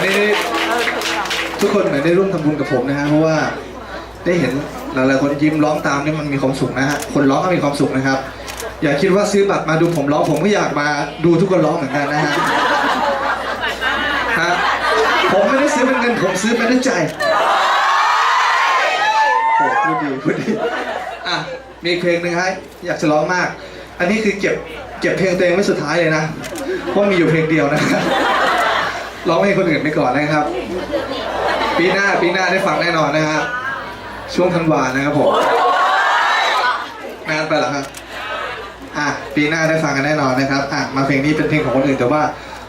ันนี้ทุกคนเหมือนได้ร่วมทำบุญกับผมนะฮะเพราะว่าได้เห็นหลายๆคนยิ้มร้องตามนี่มันมีความสุขนะฮะคนร้องก็มีความสุขนะครับ อย่าคิดว่าซื้อบัตรมาดูผมร้องผมก็อยากมาดูทุกคนร้องเหมือนกันนะฮะฮะผมไม่ได้ซื้อเป็นเงินผมซื้อมาด้วยใจโอ้พูดดีพูดดีอะมีเพลงหนึ่งฮะอยากจะร้องมาก อันนี้คือเก็บเก็บเพลงตัวเองไว้สุดท้ายเลยนะเพราะมีอยู่เพลงเดียวนะ ร้องให้คนอื่นไปก่อนนะครับ ปีหน้าปีหน้าได้ฟังแน่นอนนะฮะช่วงธันวานะครับผมนานไปหรอครับอะปีหน้าได้ฟังกันแน่นอนนะครับอะมาเพลงนี้เป็นเพลงของคนอื่นแต่ว่า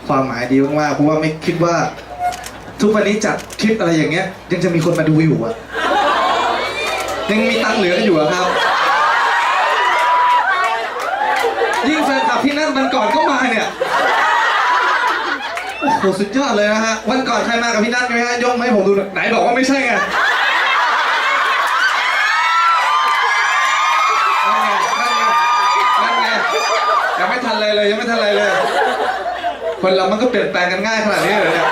ความหมายดีมากๆเพราะว่าไม่คิดว่า ทุกวันนี้จัดคลิปอะไรอย่างเงี้ย ยังจะมีคนมาดูอยู่อะยังมีตังค์เหลือกันอยู่อะครับ ยิ่งแฟนคลับพี่นั่นมันก่อนก็มา หสุดยอดเลยนะฮะ วันก่อนใครมากับพี่นัทไหมฮะ ยกมาให้ผมดูหน่อยไหนบอกว่าไม่ใช่ไงนั่นไงนั่นไงยังไม่ทันเลยเลยยังไม่ทันอะไรเลย คนเรามันก็เปลี่ยนแปลงกันง่ายขนาดนี้เลยเนี่ย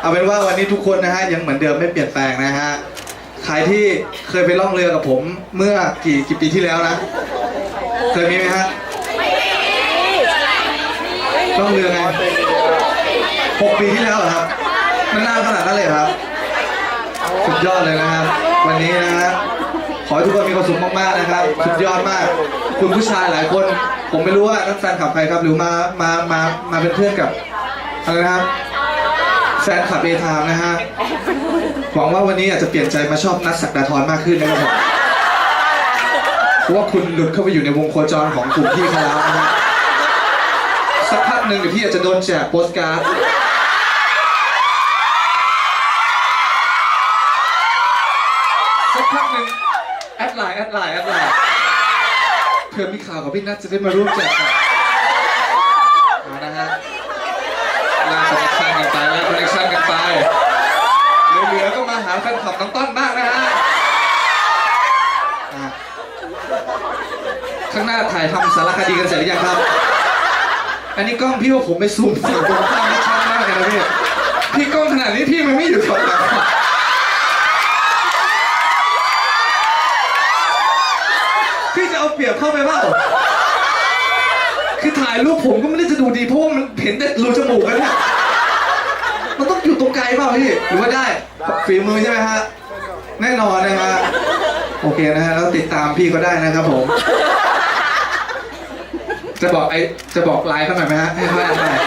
เอาเป็นว่าวันนี้ทุกคนนะฮะยังเหมือนเดิมไม่เปลี่ยนแปลงนะฮะ ใครที่เคยไปล่องเรือกับผมเมื่อกี่กี่ปีที่แล้วนะ เคยมีไหมฮะ ล่องเรือไง หกปีที่แล้วเหรอครับ มันนานขนาดนั้นเลยเหรอครับ สุดยอดเลยนะครับ วันนี้นะฮะขอให้ทุกคนมีความสุขมากๆนะครับ สุดยอดมาก คุณผู้ชายหลายคน ผมไม่รู้ว่านั่นแฟนคลับใครครับ หรือมา มา มา มาเป็นเพื่อนกับอะไรนะครับ แฟนคลับเอทามนะฮะ หวังว่าวันนี้อาจจะเปลี่ยนใจมาชอบนัทศักดาธรมากขึ้นนะครับผมเพราะว่าคุณหลุดเข้าไปอยู่ในวงโคจรของกลุ่มพี่เขาแล้วนะฮะสักพักหนึ่งเดี๋ยวพี่อาจจะโดนแจกโปสการ์ดสักพักหนึ่งแอ ดไลน์แอดไลน์แอดไลน์เพื่อมีข่าวกับพี่นัทจะได้มาร่วมแจกกันเอานะฮะลาคอนเนคชั่นกันไปลาคอนเนคชั่นกันไปเหลือๆก็มาหาแฟนคลับน้องต้นบ้างนะฮะอะข้างหน้าถ่ายทำสารคดีกันเสร็จหรือยังครับ อันนี้กล้องพี่ว่าผมไปซูมฝั่งตรงข้ามไม่ชัดมากเลยนะพี่ พี่กล้องขนาดนี้พี่มันไม่อยู่แถวหลัง เอาเปรียบเข้าไปเปล่าคือถ่ายรูปผมก็ไม่ได้จะดูดีเพราะว่ามันเห็นแต่รูจมูกแล้วเนี่ยมันต้องอยู่ตรงไกลเปล่าพี่หรือว่าได้ฝีมือใช่ไหมฮะแน่นอนนะฮะโอเคนะฮะแล้วติดตามพี่ก็ได้นะครับผม จะบอกไอจะบอกไลน์เขาหน่อยไหมฮะให้เขาแอดไลน์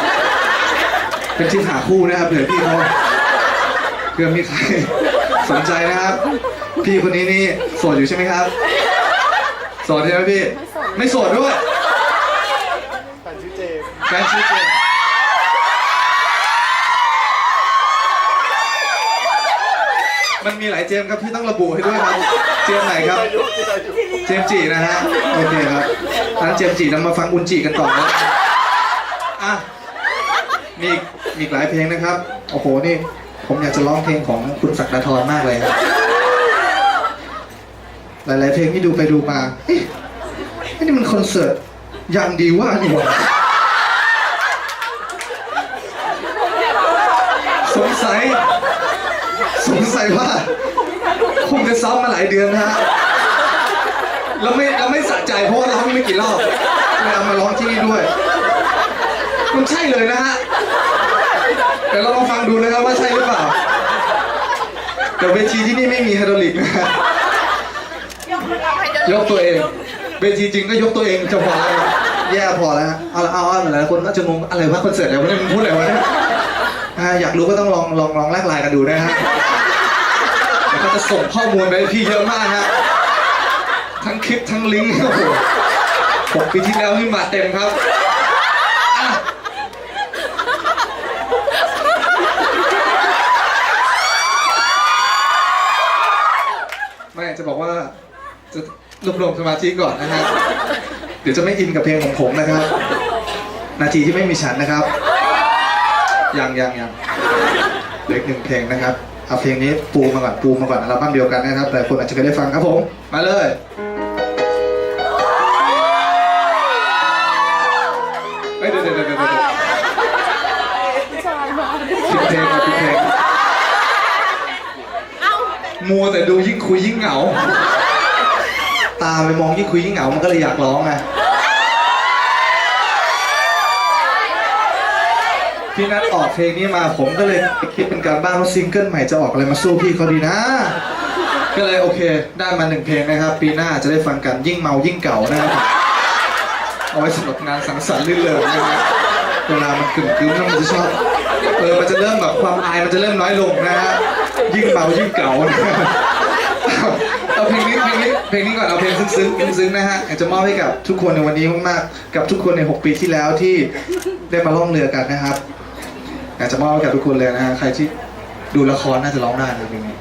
เป็นชิ้นหาคู่นะครับเผื่อพี่เขาเผื่อมีใครสนใจนะครับ พี่คนนี้นี่โสดอยู่ใช่ไหมครับ โสดใช่ไหมพี่ ไม่โสดด้วยแฟนชื่อเจมแฟนชื่อเจมมันมีหลายเจมส์ครับพี่ต้องระบุให้ด้วยครับ เจมส์ไหนครับเจมส์จีนะฮะ โอเคครับงั้นเจมส์จีนำมาฟังอุนจีกันต่อนะอะมีอีกมีอีกหลายเพลงนะครับ โอ้โห นี่ ผมอยากจะร้องเพลงของคุณศักดาธรมากเลยครับ หลาย ๆ เพลงที่ดูไปดูมาเอ๊ะนี่มันคอนเสิร์ตยังดีว่านี่หว่าสงสัย สงสัยว่า คงจะซ้อมมาหลายเดือนนะฮะเราไม่เราไม่สะใจเพราะว่าร้องไม่กี่รอบเลยเอามาร้องที่นี่ด้วย มันใช่เลยนะฮะเดี๋ยวเราลองฟังดูนะครับว่าใช่หรือเปล่าแต่เวทีที่นี่ไม่มีไฮดรอลิกนะฮะ ยกตัวเองเวทีจริงก็ยกตัวเองจะพอแล้วแย่พอแล้วฮะเอาละเอาเอาหลายๆคนก็จะงงอะไรวะคอนเสิร์ตอะไรวะเนี่ยมันพูดอะไรวะเนี่ยอ่าอยากรู้ก็ต้องลองลองลองแลกไลน์กันดูนะฮะเดี๋ยวเขาจะส่งข้อมูลไปให้พี่เยอะมากฮะทั้งคลิปทั้งลิงก์โอ้โหหกปีที่แล้วนี่มาเต็มครับอะไม่จะบอกว่าจะ รวบรวมสมาธิก่อนนะฮะเดี๋ยวจะไม่อินกับเพลงของผมนะครับ นาทีที่ไม่มีฉันนะครับ ยังยังยังเล็กหนึ่งเพลงนะครับ เอาเพลงนี้ปูมาก่อนปูมาก่อนเราบ้ามเดียวกันนะครับหลายคนอาจจะเคยได้ฟังครับผม มาเลยเฮ้ยเดี๋ยวเดี๋ยวเดี๋ยวเดี๋ยวผิดเพลงครับผิดเพลงมัวแต่ดูยิ่งคุยยิ่งเหงาาไปมองยิ่งคุยยิ่งเหงา มันก็เลยอยากร้องไงพี่นัทออกเพลงนี้มาผมก็เลยคิดเป็นการบ้านว่าซิงเกิลใหม่จะออกอะไรมาสู้พี่เขาดีนะ ก็เลยโอเค ได้มาหนึ่งเพลงนะครับ ปีหน้าจะได้ฟังกันยิ่งเมายิ่งเก่านะครับเอาไว้สำหรับงานสังสรรค์ลื่นเริงนะครับเวลามันกึ่มกึ้มแล้วมันจะชอบเออมันจะเริ่มแบบความอายมันจะเริ่มน้อยลงนะฮะยิ่งเมายิ่งเก่านะเอา เพลงนี้เพลงนี้เพลงนี้ก่อนเอาเพลงซึ้งๆซึ้งๆนะฮะอยากจะมอบให้กับทุกคนในวันนี้มากๆกับทุกคนใน 6 ปีที่แล้วที่ได้มาล่องเรือกันนะครับอยากจะมอบให้กับทุกคนเลยนะฮะใครที่ดูละครน่าจะร้องได้เลยเพลงนี้